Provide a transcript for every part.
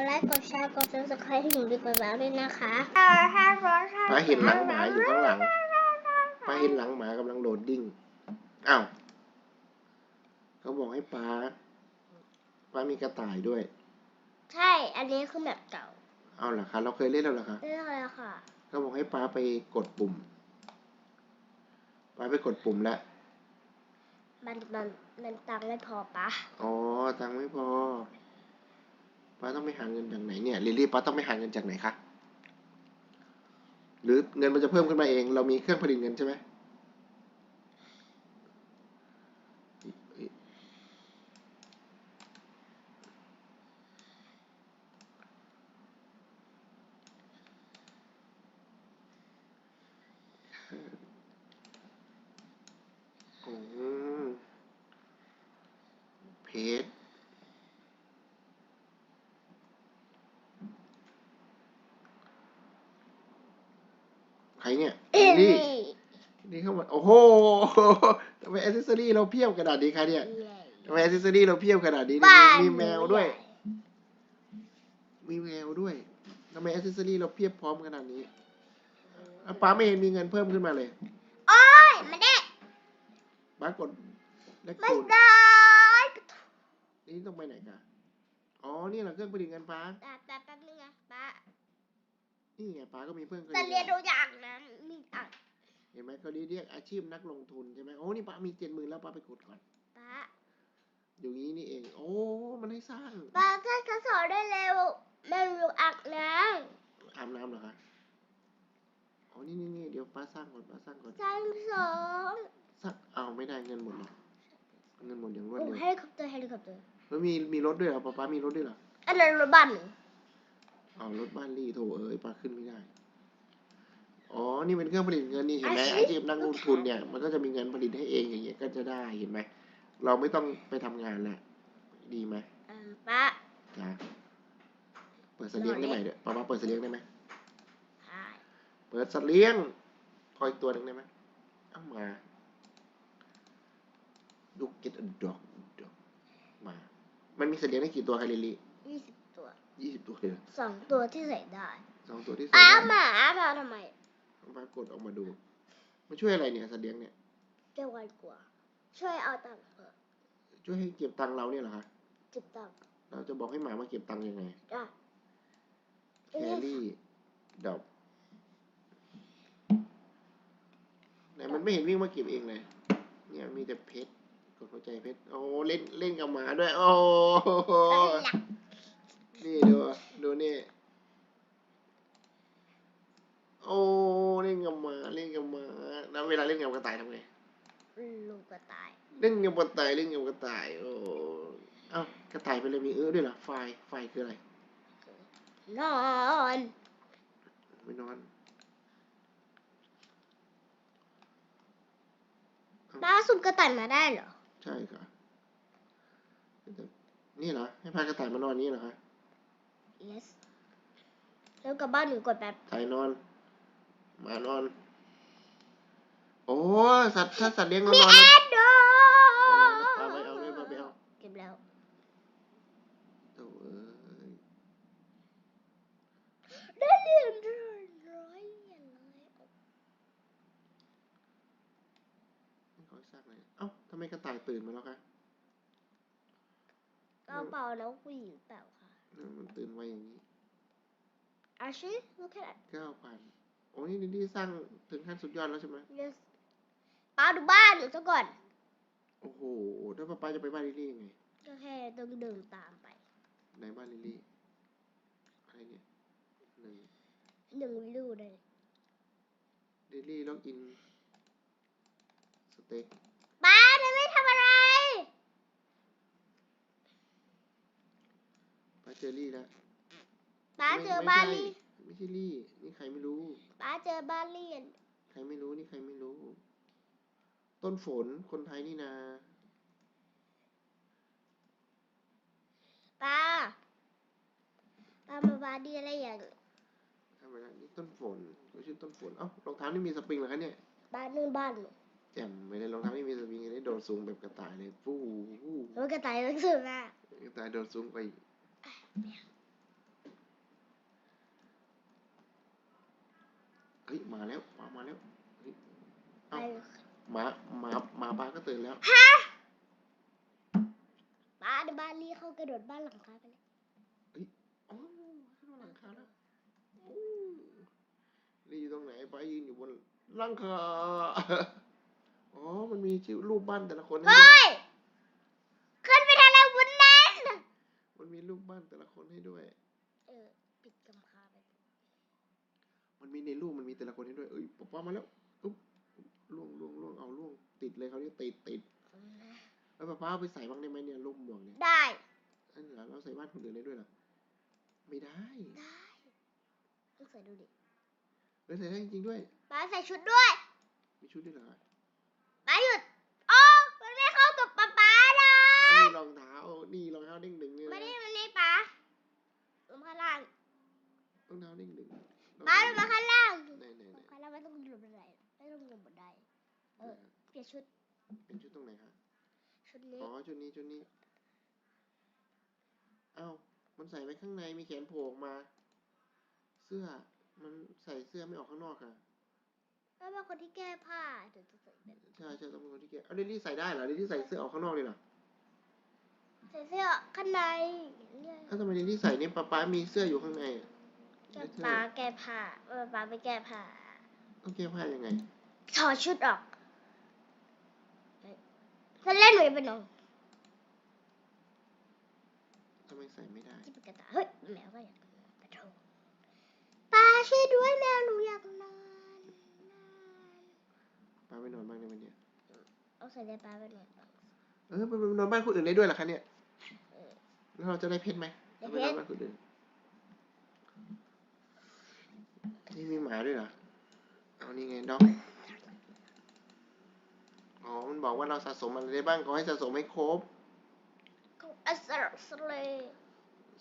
ดไลค์กดแชร์กด subscribe ให้หนูดีกว่าแล้วด้วยนะคะป้าเห็นหลังหมาอยู่ข้างหลังป้าเห็นหลังหมากำลังโหลดดิ้งอ้าวเขาบอกให้ป้าป้ามีกระต่ายด้วย ใช่ อันนี้คือแบบเก่า เอาเหรอคะ เราเคยเล่นแล้วเหรอคะเรื่องอะไรค่ะเขาบอกให้ป้าไปกดปุ่มป้าไปกดปุ่มแล้วมันมันมันตังค์ไม่พอปะอ๋อ ตังค์ไม่พอ ป้าต้องไปหาเงินจากไหนเนี่ยลิลลี่ป้าต้องไปหาเงินจากไหนคะหรือเงินมันจะเพิ่มขึ้นมาเอง เรามีเครื่องผลิตเงินใช่ไหม อืมเพชรใคร เนี่ยเอ้ยนี่นี่เข้ามาโอ้โหทำไมอ c เซสซอรี่เราเพียบขนาดนี้คะเนี่ยทำไมอ c เซสซอรี่เราเพียบขนาดนี้บ้านมีแมวด้วย มีแมวด้วยทำไมอ c เซสซอรี่เราเพียบพร้อมขนาดนี้อะป้าไม่เห็นมีเงินเพิ่มขึ้นมาเลยโอ้ยไม่ได้ป้ากดเลขไม่คูณได้นี่ต้องไปไหนกันอ๋อ นี่เหราเครื่องผลิตเงินป้าแป๊บแป๊บแป๊บนึงนะป้า นี่ไงป้าก็มีเครื่องผลิตแต่เงิเรียนรู้อย่างนั้นมีอะเห็นไหมเขาเรียกอาชีพนักลงทุนใช่ไหมโอ้นี่ป้ามีเจ็ดหมื่นแล้วป้าไปกดก่อนป้าอยู่นี้นี่เอง โอ้ มันให้สร้างป้าถ้าจะสอนได้เร็วไม่รู้อักนะอาบน้ำเหรอคะอ๋อนี่นี่นี่เดี๋ยวป้าสร้างก่อนป้าสร้างก่อนสร้างสองสร้างเอาไม่ได้เงินหมดหรอกเงินหมดอย่างรวดโอ้เร็วเฮลิคอปเตอร์เฮลิคอปเตอร์แล้วมีมีรถด้วยเหรอป้าป้ามีรถด้วยเหรออันนั้นรถบ้านหนู เอารถบ้านลี่โถเอ้ยป้าขึ้นไม่ได้ อ๋อ นี่เป็นเครื่องผลิตเงินนี่เห็นไหมอาชีพนักลงทุนเนี่ยมันก็จะมีเงินผลิตให้เองอย่างเงี้ยก็จะได้เห็นไหมเราไม่ต้องไปทำงานแหละดีไหมอ่าป้าจ้าเปิดสัตว์เลี้ยงได้ไหมเดี๋ยวป้าป้าเปิดสัตว์เลี้ยงได้ไหมใช่เปิดสัตว์เลี้ยงคอยตัวหนึ่งได้ไหมเอามาดูเก็ตดอกดอกมา มันมีสัตว์เลี้ยงได้กี่ตัวคะลิลลี่ยี่สิบตัว ยี่สิบตัวเลยเหรอสองตัวที่ใส่ได้สองตัวที่ใส่อ้าได้หมามาทำไมปรากฏออกมาดู มันช่วยอะไรเนี่ยสัตว์เลี้ยงเนี่ย เจ้าวันกว่าช่วยเอาตังค์เถอะช่วยให้เก็บตังค์เราเนี่ยเหรอคะจิบตังค์เราจะบอกให้หมามาเก็บตังค์ยังไงอะแครี่ดอกไหนมันไม่เห็นวิ่งมาเก็บเองเลย เนี่ยมีแต่เพชรกดหัวใจเพชร โอ้เล่นเล่นกับหมาด้วย โอ้โห หลัก นี่ดูดูนี่ โอ้เล่นกับหมาเล่นกับหมาแล้วเวลาเล่นกับกระต่ายทำไงลูกกระต่าย เล่นกับกระต่ายเล่นกับกระต่าย โอ้เอ้ากระต่ายเป็นอะไรมีเออด้วยเหรอไฟไฟคืออะไร นอนไม่นอนป้าสุ่มกระต่ายมาได้เหรอ ใช่ค่ะแต่นี่เหรอให้พากระต่ายมานอนนี่เหรอคะ yes แล้วกลับบ้านหนูกดแบบถ่ายนอนหมานอน โอ้สัตว์ถ้าสัตว์เลี้ยงเรามีนอนแอแล้วดดอปลาไปเอาด้วยปลาไปเอาเก็บแล้วโถ่เอ้ยได้เหรียญร้อยเหรียญร้อยไม่ขอซากเลยเอ้าทำไมกระต่ายตื่นมาแล้วคะกระเป๋าแล้วผู้หญิงเปล่า ค่ะเออมันตื่นไวอย่างนี้ Actually look at that เก้าพันโอ้นี่นี่นี่สร้างถึงขั้นสุดยอดแล้วใช่ไหม yes ป้าดูบ้านหนูซะก่อน โอ้โหถ้าป้าป้าจะไปบ้านลิลลี่ยังไงก็แค่ต้องเดินตามไปในบ้านลิลลี่อะไรเนี่ยหนึ่งหนึ่งวิวเลยลิลลี่ล็อกอินสเต็ก ป้าเธอไม่ทำอะไร ป้า เจอรี่แล้วป้าไม่เจอไม่บ้านใช่ลี่ไม่ใช่ลี่ นี่ใครไม่รู้ ป้าเจอบ้านเลียนใครไม่รู้นี่ใครไม่รู้ ต้นฝนคนไทยนี่นาป้าป้ามาบ้านดีอะไรอย่างทำไมนะนี่ต้นฝนก็ชื่อต้นฝนเอ้ารองเท้านี่มีสปริงเหรอคะเนี่ยบ้านนู่นบ้านหนูแจ่มไม่ได้รองเท้านี่มีสปริงได้โดดสูงแบบกระต่ายเลยฟู้ฟู้แล้วกระต่ายมันสุดมากกระต่ายโดดสูงไป เนี่ยเฮ้ยมาแล้วหมามาแล้วเฮ้ยเอ้าหมาหมาหมาบ้าก็ตื่นแล้วฮะบ้านบ้านรีเข้ากระโดดบ้านหลังคาไปเลยอ๋อขึ้นมาหลังคาแล้วโอ้นี่อยู่ตรงไหนไปยืนอยู่บนหลังคา อ๋อ มันมีชื่อรูปบ้านแต่ละคนให้ดูเฮ้ย มันมีรูปบ้านแต่ละคนให้ด้วย เออ ปิดกำคาไป มันมีในรูปมันมีแต่ละคนให้ด้วย เอ้ยป๊าป้ามาแล้วอุ๊บล่วงล่วงล่วงเอาล่วงติดเลยเขาเนี่ยติดติดแล้วป้าป้าเอาไปใส่บ้างได้ไหมเนี่ยรูปหมวกเนี่ยได้อันเหรอเราใส่บ้านคนอื่นได้ด้วยเหรอไม่ได้ได้ต้องใส่ดูดิเฮ้ยใส่ได้จริงๆด้วยป้าใส่ชุดด้วย มีชุดด้วยเหรอป้าหยุดโอ้มันไม่เข้ากับป้าป้าเลแล้วยมีรองเท้านี่รองเท้าเด้งดึงเนี่ย มา นะ นี่มานี่ป้าลงมาข้างล่าง รองเท้าเด้งดึงป้าลงมาข้างล่างไหนไหนไหนข้างล่างไม่ต้องลงบันไดไม่ต้องลงบันไดเออเปลี่ยนชุดเป็นชุดตรงไหนคะชุดนี้อ๋อชุดนี้ชุดนี้เอ้ามันใส่ไว้ข้างในมีแขนโผล่ออกมา เสื้อมันใส่เสื้อไม่ออกข้างนอกค่ะป้าเป็นคนที่แก้ผ้าเดี๋ยวจะใส่แบบใช่ใช่ต้องเป็นคนที่แกะเอาเดลลี่ใส่ได้เหรอเดลลี่ใส่เสื้อออกข้างนอกเลยเหรอใส่เสื้อข้างในเนี่ยถ้าวทำไมเดลลี่ใส่เนี่ยป๊าป๊ามีเสื้ออยู่ข้างในอะ แก้ป้าแก้ผ้าเออป้าไปแก้ผ้าต้องแก้ผ้ายังไง ถอดชุดออกฉันเล่นหนูจะเป็นน้องทำไมใส่ไม่ได้ ที่เป็นกระต่ายเฮ้ยแมวก็อยากนอนกระโถงป้าช่วยด้วยแมวหนูอยากนอนป๊าไปนอนบ้างในวันเนี้ยเอาใส่ในป้าไปนอนบ้างเออไปไปนอนบ้านคนอื่นได้ด้วยเหรอคะเนี่ย แล้วเราจะได้เพชรไหมได้ถ้าไปเพชรนอนบ้านคนอื่น นี่มีหมาด้วยเหรอ เอานี่ไงด็อก อ๋อ มันบอกว่าเราสะสมอะไรได้บ้างขอให้สะสมให้ครบของอัสรสเล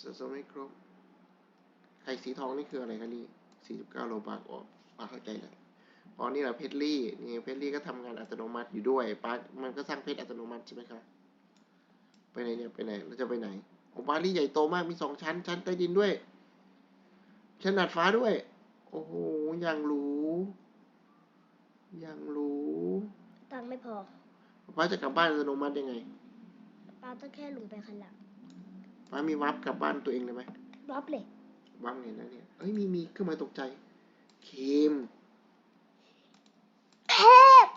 สะสมให้ครบ ไข่สีทองนี่คืออะไรคะลี่สี่สิบเก้าโลบาทออกปาเข้าใจแล้วอ๋อนี่แหละเพชรลี่ นี่เพชรลี่ก็ทำงานอัตโนมัติอยู่ด้วยปามันก็สร้างเพชรอัตโนมัติใช่ไหมคะ ไปไหนเนี่ยไปไหนเราจะไปไหนโอ้บ้านลี่ใหญ่โตมากมีสองชั้น ชั้นใต้ดินด้วย ชั้นดาดฟ้าด้วยโอ้โหอย่างหรูอย่างหรูตังค์ไม่พอป้าจะกลับบ้านอัตโนมัติยังไงป้าต้องแค่ลงไปข้างหลังป้ามีวับกลับบ้านตัวเองเลยไหมรับเลย วับไงนะเนี่ยเอ้ยมีมีเครื่องหมายตกใจเคมเทพ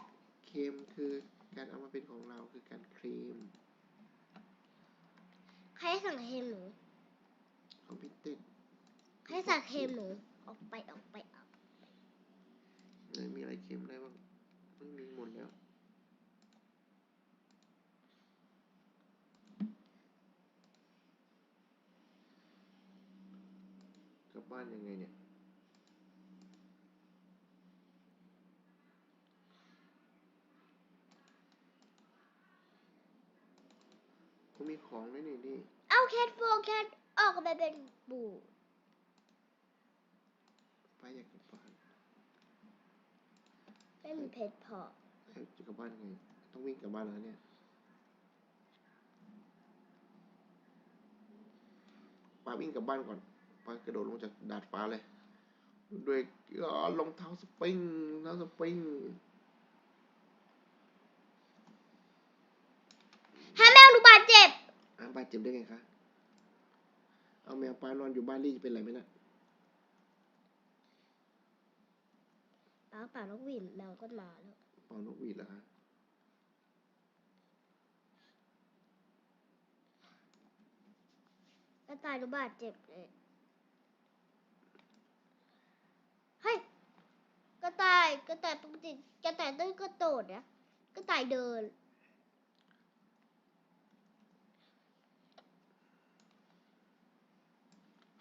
เคมคือการเอามาเป็นของเราคือการเคลมใครสั่งเทมหนูคอมพิวเต็ดใครสั่งเทมหนู ออกไปออกไปออกเลยมีอะไรเคลมได้บ้างไม่มีหมดแล้วกลับบ้านยังไงเนี่ยก็มีของด้วยนี่ดิเอาแคทโฟแคทออกไปเป็นบู ป้าอยากกลับบ้านไม่มีเพชรพอเอ้ยจะกลับบ้านยังไง ต้องวิ่งกลับบ้านแล้วเนี่ย ป้าวิ่งกลับบ้านก่อนป้ากระโดดลงจากดาดฟ้าเลยด้วยอ่ารองเท้าสปริงรองเท้าสปริงถ้าแมวหนูบาดเจ็บอ่าบาดเจ็บได้ไงคะ เอาแมวป้านอนอยู่บ้านลี่จะเป็นไรไหมล่ะ ป้าป่านกหวีดแมวก็มาแล้วเป่านกหวีดเหรอคะกระต่ายหนูบาดเจ็บเลยเฮ้ยกระต่ายกระต่ายปกติกระต่ายต้องกระโดดนะกระต่ายเดิน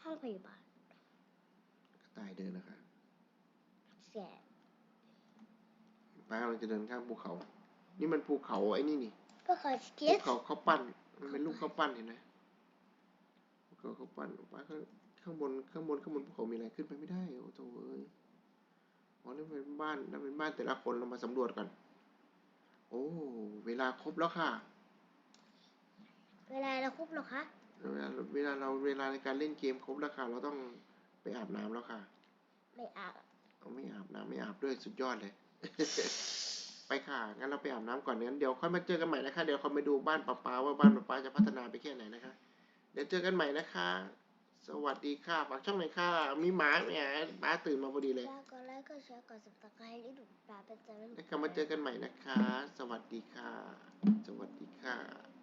ห้องพยาบาลกระต่ายเดินนะคะแสบ ป้ากำลังจะเดินข้ามภูเขา นี่มันภูเขาไอ้นี่นี่ก็ขอสเก็ภูตเขาเขาปั้น มันเป็นรูปเขาปั้นเห็นไหมภูเขาเขาปั้นป้าข้างข้างบนข้างบนข้างบนภูเขามีอะไรขึ้นไปไม่ได้โอ้โถเอ้ยอ๋อนี่เป็นบ้านนั่นเป็นบ้านแต่ละคนเรามาสำรวจกัน โอ้เวลาครบแล้วค่ะ เวลาเราคุบเหรอคะเวลาเวลาเราเวลาในการเล่นเกมครบแล้วค่ะ เราต้องไปอาบน้ำแล้วค่ะ ไม่อาบอเอาไม่อาบน้ำไม่อาบด้วยสุดยอดเลย ไปค่ะ งั้นเราไปอาบน้ำก่อนงั้นเดี๋ยวค่อยมาเจอกันใหม่นะคะ เดี๋ยวคอยมาดูบ้านป้าป้าว่าบ้านป้าป้าจะพัฒนาไปแค่ไหนนะคะ เดี๋ยวเจอกันใหม่นะคะ สวัสดีค่ะฝากช่องหน่อยค่ะ มีหมาแหมป้าตื่นมาพอดีเลยแล้วก็ไลค์ก็แชร์กด subscribe ให้ดูปลาเป็นใจไม่แล้วก็มาเจอกันใหม่นะคะ สวัสดีค่ะ สวัสดีค่ะ